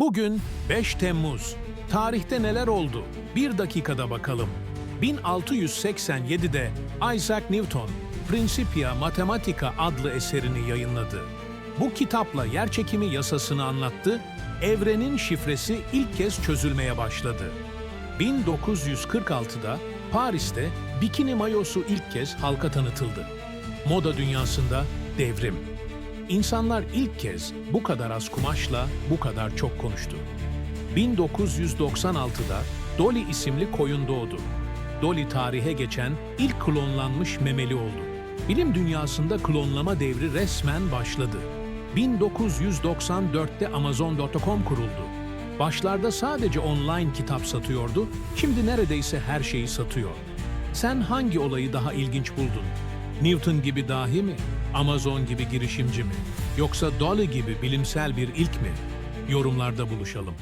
Bugün 5 Temmuz. Tarihte neler oldu? Bir dakikada bakalım. 1687'de Isaac Newton Principia Mathematica adlı eserini yayınladı. Bu kitapla yerçekimi yasasını anlattı, evrenin şifresi ilk kez çözülmeye başladı. 1946'da Paris'te bikini mayosu ilk kez halka tanıtıldı. Moda dünyasında devrim. İnsanlar ilk kez bu kadar az kumaşla bu kadar çok konuştu. 1996'da Dolly isimli koyun doğdu. Dolly tarihe geçen ilk klonlanmış memeli oldu. Bilim dünyasında klonlama devri resmen başladı. 1994'te Amazon.com kuruldu. Başlarda sadece online kitap satıyordu, şimdi neredeyse her şeyi satıyor. Sen hangi olayı daha ilginç buldun? Newton gibi dahi mi? Amazon gibi girişimci mi? Yoksa Dolly gibi bilimsel bir ilk mi? Yorumlarda buluşalım.